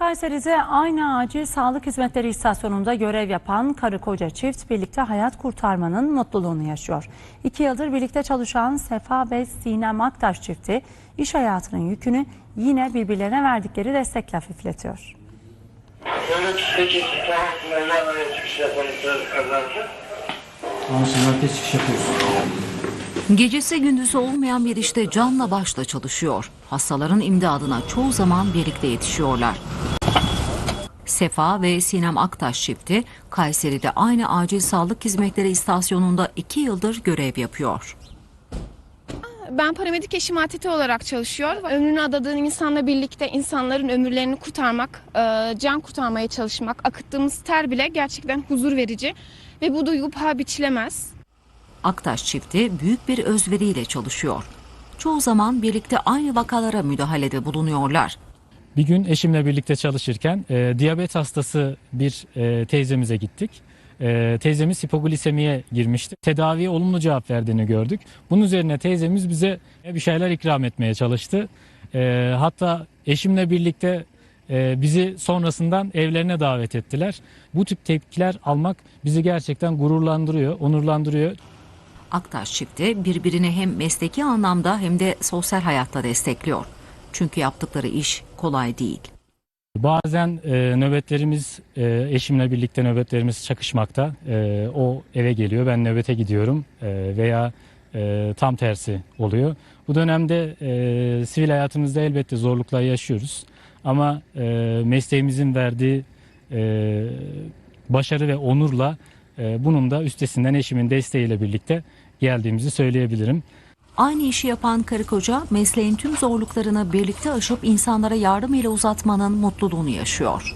Kayseri'de aynı acil sağlık hizmetleri istasyonunda görev yapan karı koca çift birlikte hayat kurtarmanın mutluluğunu yaşıyor. İki yıldır birlikte çalışan Sefa ve Sinem Aktaş çifti iş hayatının yükünü yine birbirlerine verdikleri destekle hafifletiyor. Peki tamam şimdi herkes çıkış yapıyorsun. Gecesi gündüzü olmayan bir işte canla başla çalışıyor. Hastaların imdadına çoğu zaman birlikte yetişiyorlar. Sefa ve Sinem Aktaş çifti Kayseri'de aynı acil sağlık hizmetleri istasyonunda iki yıldır görev yapıyor. Ben paramedik eşim ATT olarak çalışıyor. Ömrünü adadığın insanla birlikte insanların ömürlerini kurtarmak, e, can kurtarmaya çalışmak, akıttığımız ter bile gerçekten huzur verici ve bu duygu paha biçilemez. Aktaş çifti büyük bir özveriyle çalışıyor. Çoğu zaman birlikte aynı vakalara müdahalede bulunuyorlar. Bir gün eşimle birlikte çalışırken e, diyabet hastası bir e, teyzemize gittik. E, teyzemiz hipoglisemiye girmişti. Tedaviye olumlu cevap verdiğini gördük. Bunun üzerine teyzemiz bize bir şeyler ikram etmeye çalıştı. E, hatta eşimle birlikte e, bizi sonrasından evlerine davet ettiler. Bu tip tepkiler almak bizi gerçekten gururlandırıyor, onurlandırıyor. Aktaş çifti birbirini hem mesleki anlamda hem de sosyal hayatta destekliyor. Çünkü yaptıkları iş kolay değil. Bazen e, nöbetlerimiz e, eşimle birlikte nöbetlerimiz çakışmakta. E, o eve geliyor, ben nöbete gidiyorum E, veya e, tam tersi oluyor. Bu dönemde e, sivil hayatımızda elbette zorluklar yaşıyoruz. Ama e, mesleğimizin verdiği e, başarı ve onurla bunun da üstesinden eşimin desteğiyle birlikte geldiğimizi söyleyebilirim. Aynı işi yapan karı koca mesleğin tüm zorluklarını birlikte aşıp insanlara yardım ile uzatmanın mutluluğunu yaşıyor.